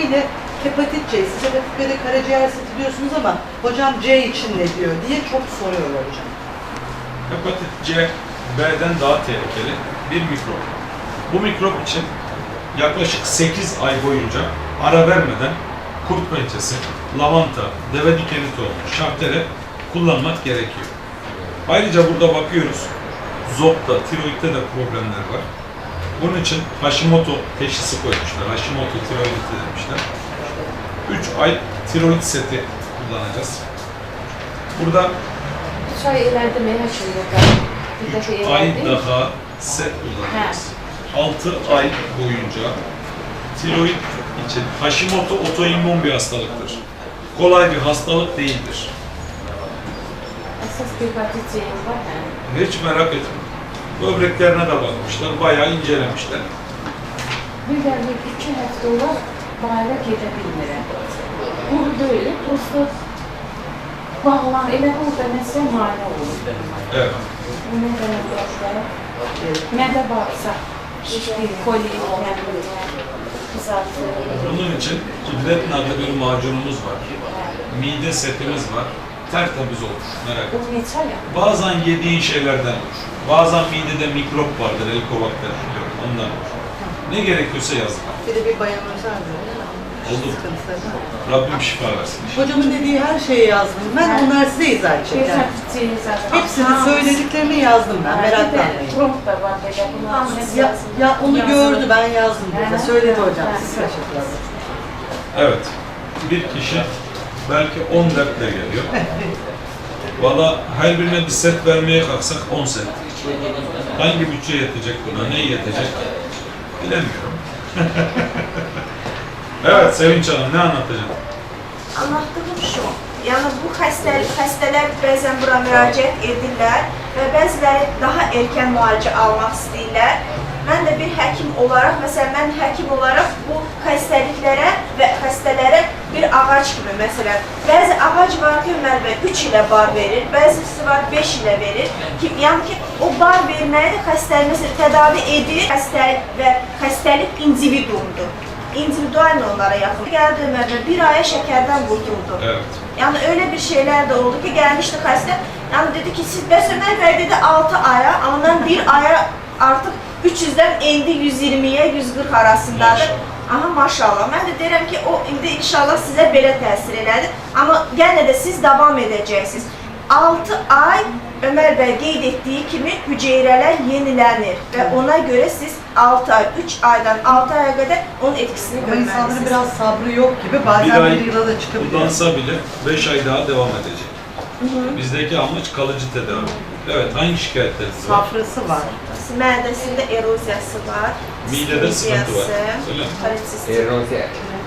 ile hepatit C. Siz hepatit B'de karaciğer seti diyorsunuz ama hocam C için ne diyor diye çok soruyorlar hocam. Hepatit C, B'den daha tehlikeli bir mikrop. Bu mikrop için yaklaşık 8 ay boyunca ara vermeden kurt pençesi, lavanta, deve dikeni tohumu, şartere kullanmak gerekiyor. Ayrıca burada bakıyoruz, ZOP'ta, tiroidde de problemler var. Bunun için Hashimoto teşhisi koymuşlar. Hashimoto tiroiditi demişler. 3 ay tiroid seti kullanacağız. Burada Üç ay ileride? Bir dakika 3 ay daha set kullanacağız. 6 ay boyunca tiroid için Hashimoto otoimmün bir hastalıktır. Kolay bir hastalık değildir. Esas bir C var yani. Hiç merak etme. Böbreklerine de bakmışlar, bayağı incelemişler. Bir de bir iki hafta olar bayra gedə bilmirəm. Burada öyle, prosto bağlan, elə orada nəsə mane olur. Evet. Nə qədər dostlar, mədə bağırsaq, şişki, koli, yəni, kızartı. Bunun için Kudret adlı bir macunumuz var. Mide setimiz var. Tertemiz olur, merak etme. Bu ya? Bazen yediğin şeylerden olur. Bazen midede mikrop vardır, helikobakter biliyorum, ondan olur. Ne gerekiyorsa yazdık. Bir de bir bayan özel de Oldu. sıkıntıları var. Rabbim şifa versin. Hocamın dediği her şeyi yazdım. Ben onlar size izah edeceğim. Hepsini söylediklerini yazdım ben. Meraklanmayın. Prompt da var belə. Bunlar Ya, ya onu gördü ben yazdım burada. Söyledi hocam. Siz kaçırdınız. Evet. Bir kişi belki 10 dertle geliyor. Valla her birine bir set vermeye kalksak 10 set. Hangi bütçe yetecek buna, ne yetecek bilemiyorum. evet Sevinç Hanım ne anlatacaksın? Anlattığım şu, yəni bu xəstəlik, xəstələr bəzən bura müraciət edirlər və bəziləri daha erkən müalicə almaq istəyirlər. Mən də bir həkim olaraq, məsələn, mən həkim olaraq bu xəstəliklərə və xəstələrə bir ağac kimi, məsələn, bəzi ağac var ki, Ömər bəy 3 ilə bar verir, bəzisi var 5 ilə verir. Ki, yəni ki, o bar verməyi də xəstəlik məsələn, tədavi edir, xəstəlik və xəstəlik individumdur. individual onlara yaxın. Gəldi Ömər bəy, bir aya şəkərdən qurtuldu. Evet. Yani öyle bir şeyler de oldu ki gelmişti hasta. Yani dedi ki siz ben Ömer Bey dedi 6 aya ben bir aya artık 300'den indi 120'ye 140 arasındadır. Maşallah. Aha maşallah. Ben de derim ki o indi inşallah size belə təsir elədi. Ama gene de siz devam edeceksiniz. 6 ay Ömer Bey qeyd etdiyi kimi hüceyrələr yenilənir və ona göre siz 6 ay, 3 aydan 6 aya kadar onun etkisini Ama insanların görməlisiniz. biraz sabrı yok gibi. Bir Bazen ay bir yıla da çıkabiliyor. uzansa bile 5 ay daha devam edecek. Bizdeki amaç kalıcı tedavi. Evet hangi şikayetleriniz var? Safrası var. Mədəsində eroziyası var. Midede sıkıntı var. Öyle mi?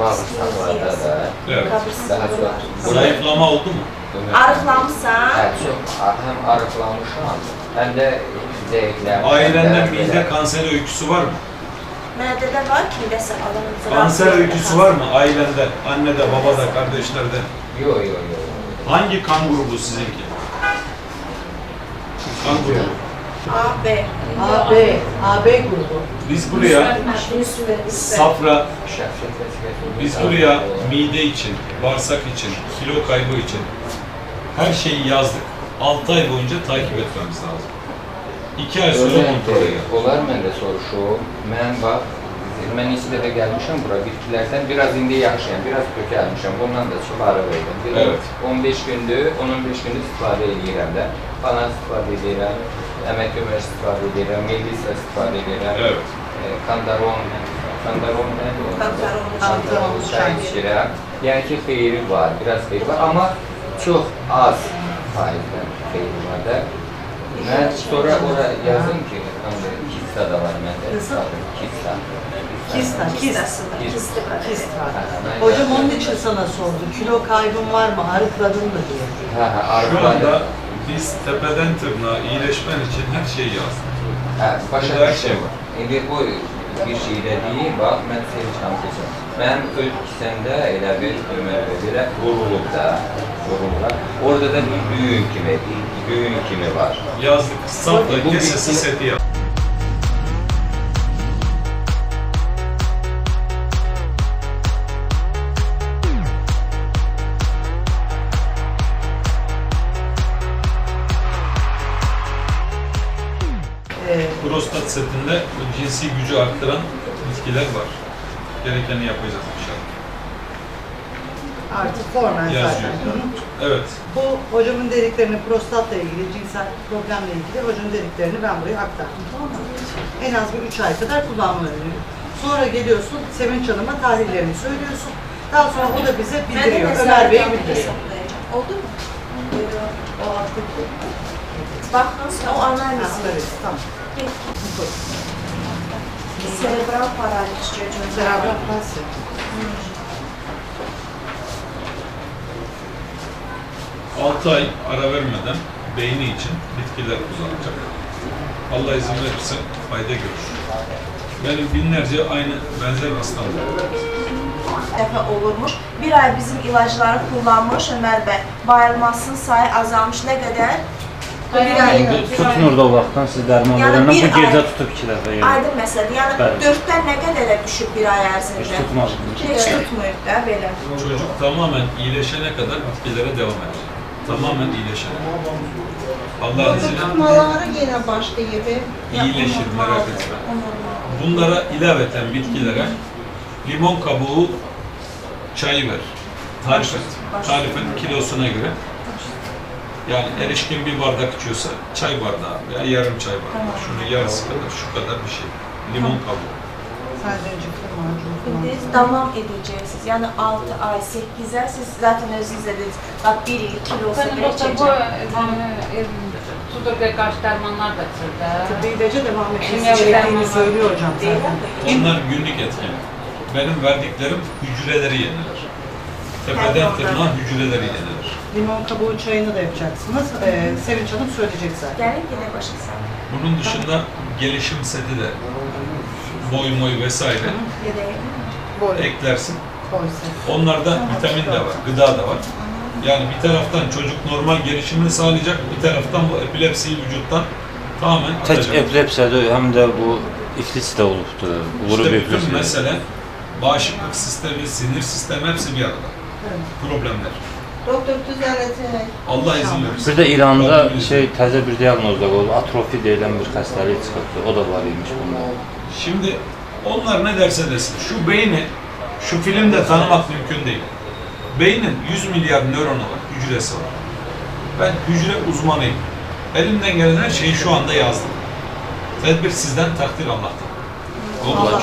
bağırsaklarda da Evet. daha çok Zayıflama oldu mu? Arıqlamısan, Hə, çox hem arıqlamışam, hem de zəifləmişəm. Mide belə- kanseri öyküsü var mı? mədədə var kimdəsə alınır. Kanser öyküsü var mı ailende, annede, babada, kardeşlerde? Yo, yo, yo. Hangi kan grubu sizinki? Kan grubu. A, B. AB, AB grubu. Biz buraya safra, biz buraya mide için, bağırsak için, kilo kaybı için her şeyi yazdık. 6 ay boyunca takip etmemiz lazım. 2 ay sonra kontrol edelim. Onlar məndə soruşum. Mən bax, mən neçə dəfə gəlmişəm bura bitkilərdən. Biraz indi yaxşıyam, biraz kökəlmişəm. Bundan da çıxarı verdim. Evet. 15 gündür, 10-15 gündür istifadə edirəm də. Bana istifadə edirəm, əmək kömək istifadə edirəm, melisa istifadə edirəm. Evet. E, kandaron, kandaron nədir? o? Kantaron, Kantaron çay. içirəm. Yəni ki, xeyri var, biraz xeyri var, amma çox az faizdən xeyri var da. Mən sonra ora yazdım ki, hani kista da var məndə. Kista. Kista, kist. Kistası var. Kisti var. Kist var. Ha, ben Hocam onun için sana sordu. Kilo kaybın var mı? Ağrıkladın mı diye. Ha ha, anda biz tepeden tırnağa iyileşmen için her şeyi yazdık. Ha, başa her şey var. İndi bu bir şey də deyim, bax, mən seni çalışacağım. Mənim öz kisəmdə elə bir Ömər bəy belə vurulub da, vurulub. Orada da bir düyün kimi, düyün kimi var. Yazdık. Safra Bu kesesi seti yaptık. Sinsi gücü arttıran bitkiler var. Gerekeni yapacağız inşallah. Artık formen zaten. Yazıyor. Hı hı. Evet. Bu hocamın dediklerini prostatla ilgili, cinsel problemle ilgili hocamın dediklerini ben buraya aktardım. Tamam mı? En az bir üç ay kadar öneriyorum. Sonra geliyorsun Sevinç Hanım'a tahlillerini söylüyorsun. Daha sonra o da bize bildiriyor. Ömer Bey bildiriyor. Oldu mu? O artık Baxdınız mı? O Ha, analiz. evet, tamam. Serebral paraliz çocuğun. Beraber palsi. Altı ay ara vermeden beyni için bitkiler kullanacak. Allah izin verirse fayda görür. Benim binlerce aynı benzer hastam var. dəfə olurmuş. Bir ay bizim ilacları kullanmış Ömər bəy. Bayılmasının sayı azalmış. Nə qədər? Ay. Tutun orada o vaxtdan siz dərman Yəni verəndən bu gecə ay- tutub iki dəfə yəni. Aydın məsələdir. Yəni Bəli. 4-dən nə qədərə düşüb bir ay Heç ərzində? tutmaz. Heç tutmuyub da belə. Çocuk tamamen iyileşene kadar bitkilere devam eder. Tamamen iyileşene. Allah'ın izniyle Tutmaları yine başlayıp. iyileşir merak etme. Bunlara ilaveten bitkilere limon kabuğu çayı ver. Tarif et. Tarif et kilosuna göre. Yani erişkin bir bardak içiyorsa çay bardağı veya yarım çay bardağı. Şunun yarısı kadar, şu kadar bir şey. Limon kabuğu. Sadece. Siz davam edəcəksiniz. Yəni 6 ay, 8-ə siz zaten özünüz dediniz. Bax 1 il, 2 il olsa Benim belə doktor bu içəcəm. e, sudur ve karşı dermanlar da içirdi. Tıbbi ilaca devam etmesi gerektiğini söylüyor hocam zaten. Onlar günlük etken. Benim verdiklerim hücreleri yenilir. Tepeden tırnağa hücreleri yenilir. Limon kabuğu çayını da yapacaksınız. Ee, Sevinç Hanım söyleyecek zaten. Yenə başa salın. Bunun dışında gelişim seti de boy moy vesaire. Boy, eklersin. boysa. Onlarda vitamin de var, gıda da var. Yani bir taraftan çocuk normal gelişimini sağlayacak, bir taraftan bu epilepsiyi vücuttan tamamen Tək atacak. epilepsiya deyil, həm də bu iflis də olubdur. Vurub İşte iflis. bütün mesele bağışıklık sistemi, sinir sistemi hepsi bir arada. Problemler. Doktor düzenletene. Allah izin verirse. Bir də İranda şey təzə bir diaqnoz da oldu. Atrofi deyilən bir xəstəlik çıxıbdı. O da var imiş bunda. Şimdi onlar ne derse desin, şu beyni şu filmde tanımak mümkün değil. Beynin 100 milyar nöronu var, hücresi var. Ben hücre uzmanıyım. Elimden gelen her şeyi şu anda yazdım. Tedbir sizden, takdir Allah'tan. Allah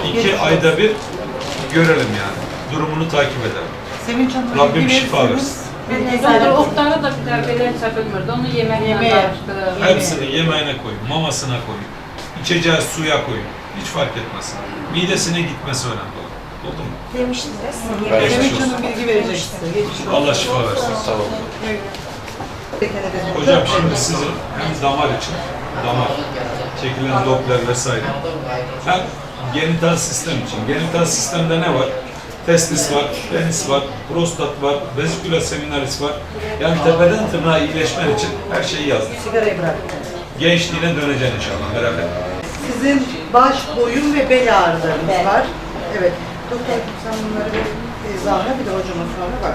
olun. İki ayda bir görelim yani. Durumunu takip edelim. Sevinç Hanım Rabbim bilgi şifa versin. Doktor otları da bir içə bilmirdi. Onu yeməklə Yemeğe. qarışdırır. Yemeğe. Hepsini yemeğine koyun, mamasına koyun. İçeceği suya koyun. Hiç fark etmez. Midesine gitmesi önemli olur. Oldu mu? Bəli. yemək. Sevinç Hanım bilgi verecek size. Geçmiş olsun. Allah şifa versin. Sağ olun. Hocam şimdi sizin hem damar için, damar, çekilen Doppler vesaire, hem genital sistem için. Genital sistemde ne var? Testis var, penis var, prostat var, vesiküler seminaris var. Yani tepeden tırnağa iyileşmen için her şeyi yazdım. Sigarayı bırak. Gençliğine döneceksin inşallah, merak etme. Sizin baş, boyun ve bel ağrılarınız var. Evet. Doktor sen bunları bir eczane bir de hocama sonra bak.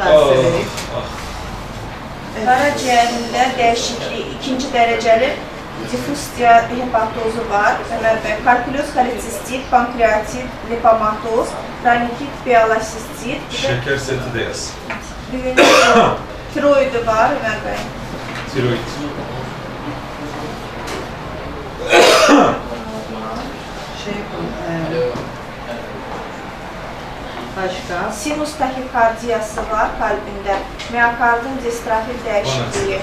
Ben size vereyim. ah. Qaraciyərində dəyişiklik, ikinci dərəcəli difus hepatozu var. Ömər bəy, karkulyoz kolitsistit, pankreatit, lipomatoz, bir də Şeker seti de yaz. tiroidi var bəy. Tiroid. Şey yapalım. eee, başka. Sinus tahikardiyası var kalbində, miokardın distrofil dəyişikliyi.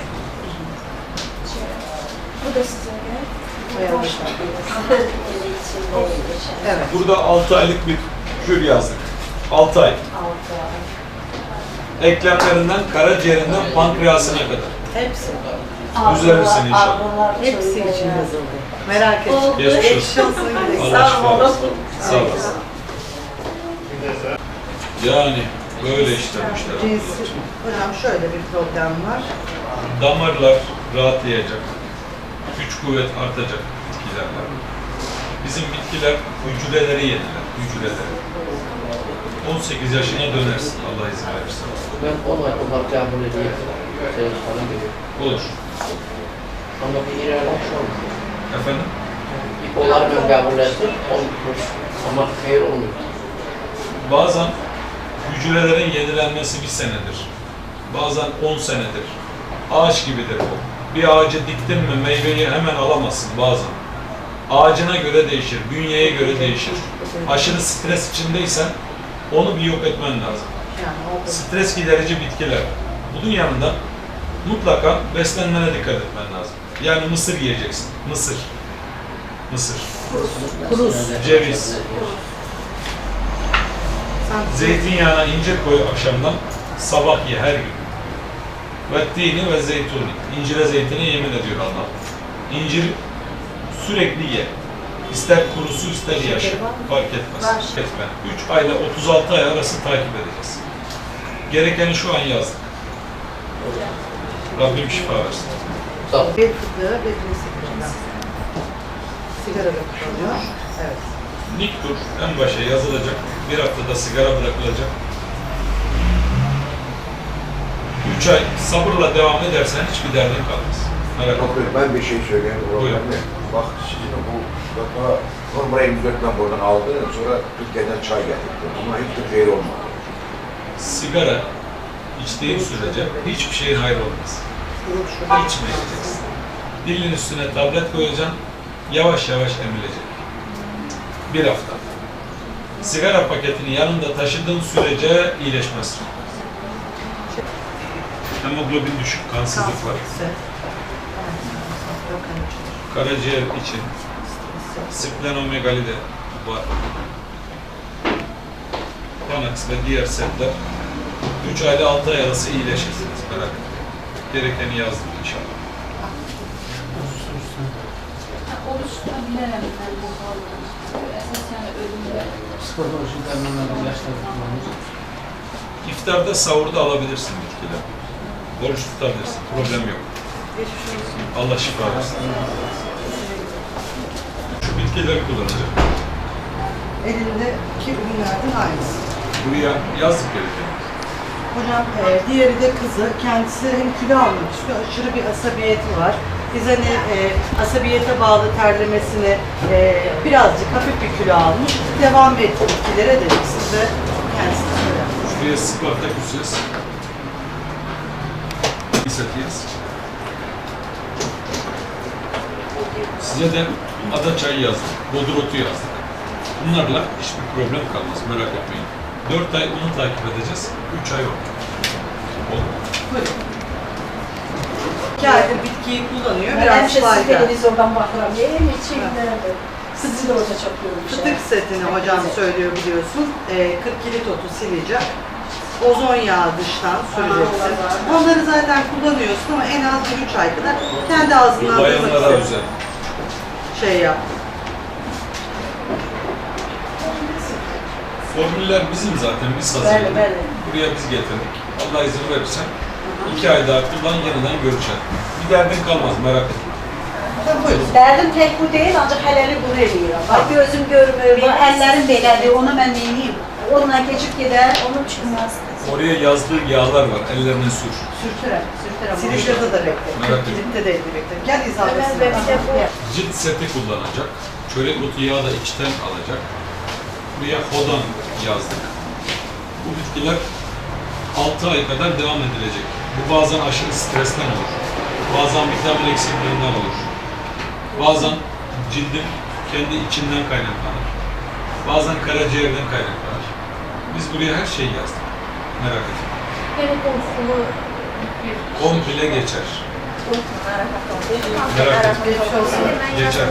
Bu da sizin Koyalım. Evet. Burada 6 aylık bir kür yazdık. 6 ay. Eklemlerinden, karaciğerinden, pankreasına kadar. Hepsi. Düzelirsin inşallah. Hepsi için yazıldı. Merak etme. Geçmiş olsun. şifa versin. Sağ olasın. Yani böyle işlemişler. Cinsi. Hocam şöyle bir problem var. Damarlar rahatlayacak. Güç kuvvet artacak bitkilerle. Bizim bitkiler hücreleri yeniler. Hücreleri. 18 yaşına dönersin Allah izin verirse. Ben 10 ay onlar. Senin sana geliyor. Olur. Ama bir ilerlemiş olmuyor. Efendim? Onları ben kabul ettim. Olmuş. Ama hayır olmuyor. Bazen hücrelerin yenilenmesi bir senedir. Bazen 10 senedir. Ağaç gibidir bu. Bir ağacı diktin mi meyveyi hemen alamazsın bazen. Ağacına göre değişir, bünyeye göre değişir. Aşırı stres içindeysen onu bir yok etmen lazım. Stres giderici bitkiler. Bunun yanında mutlaka beslenmene dikkat etmen lazım. Yani mısır yiyeceksin. Mısır. Mısır. Kuruz. Ceviz. Zeytinyağına incir koy akşamdan, sabah ye her gün. Ve tini ve zeytuni. İncire zeytine yemin ediyor Allah. İncir sürekli ye. İster kurusu ister yaşı. Fark etmez. Etme. 3 ayla 36 ay arası takip edeceğiz. Gerekeni şu an yazdık. Rabbim şifa versin. Sağ ol. bel fıtığı fıtığı. Sigara kullanıyor. Evet. Niktur en başa yazılacak. Bir haftada sigara bırakılacak. 3 ay sabırla devam edersen hiçbir derdin kalmaz. Merak. Bakın ben bir şey söyleyeyim. Buyurun. Bak sizin bu defa Normal 24'ten buradan aldı. Sonra Türkiye'den çay getirdi. Ama hiçbir hayır olmadı. Sigara içtiğin sürece hiçbir şeyin hayrı olmaz. İçmeyeceksin. Dilin üstüne tablet koyacaksın, yavaş yavaş emilecek. Bir hafta. Sigara paketini yanında taşıdığın sürece iyileşmez. Hemoglobin düşük, kansızlık var. Karaciğer için splenomegali de var. Panax ve diğer setler 3 ayda 6 ay arası iyileşirsiniz merak etmeyin. Gerekeni yazdım inşallah. Oruç tutabilərəm mən bu halda. Əsas yəni ölümdə. Psikolojik anlamda yaşlar kullanmış. İftarda sahurda alabilirsin bitkiler. Oruç tutabilirsin. Problem yok. Allah şifa versin. Şu bitkileri kullanacak. Elindeki ürünlerden aynısı. Buraya yazdık gerekeni. Hocam e, diğeri de kızı. Kendisi hem kilo istiyor. Aşırı bir asabiyeti var. Biz hani e, asabiyete bağlı terlemesini e, birazcık hafif bir kilo almış. Devam et bitkilere dedik size. Kendisi söyler. Şuraya Spartaküs yaz. Yaz. Size de ada çayı yazdık. Bodurotu yazdık. Bunlarla hiçbir problem kalmaz. Merak etmeyin. 4 ay onu takip edeceğiz. 3 ay o. Olur. Buyurun. İki aydır bitkiyi kullanıyor. Ben Biraz hemşe siz fayda. televizyondan bakıram. Yerim içimde. Sizi de hoca çok. Fıtık setini hocam söylüyor biliyorsun. E, 40 kilit otu silecek. Ozon yağı dıştan süreceksin. Onları zaten kullanıyorsun ama en az bir 3 ay kadar kendi Bu ağzından bayanlara duymak özel. şey yap. Formüller bizim zaten. Biz hazırladık. Buraya biz getirdik. Allah izin verirse iki ay daha kullan yeniden görüşelim. Bir derdin kalmaz merak etme. Dərdim tək bu deyil, ancaq hələlik bunu eləyirəm. Bax, gözüm görmür, bax, əllərim belədir, onu mən neyniyim? Onunla keçib gedər, onu çıxmaz. Oraya yazdığı yağlar var. Ellerine sür. Sürtürəm, sürtürəm. Silişirde de bekle. Merak etme. Kilitte de evde bekle. Gel bu Cilt seti kullanacak. Çörek otu yağı da içten alacak. Buraya hodan yazdık. Bu bitkiler 6 ay kadar devam edilecek. Bu bazen aşırı stresten olur. Bazen vitamin eksikliğinden olur. Bazen cildin kendi içinden kaynaklanır. Bazen karaciğerden kaynaklanır. Biz buraya her şeyi yazdık. Merak etme. Yəni qorxulu bir Komple geçer. Merak etme. Geçer.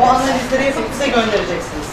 O analizleri yapıp bize göndereceksiniz.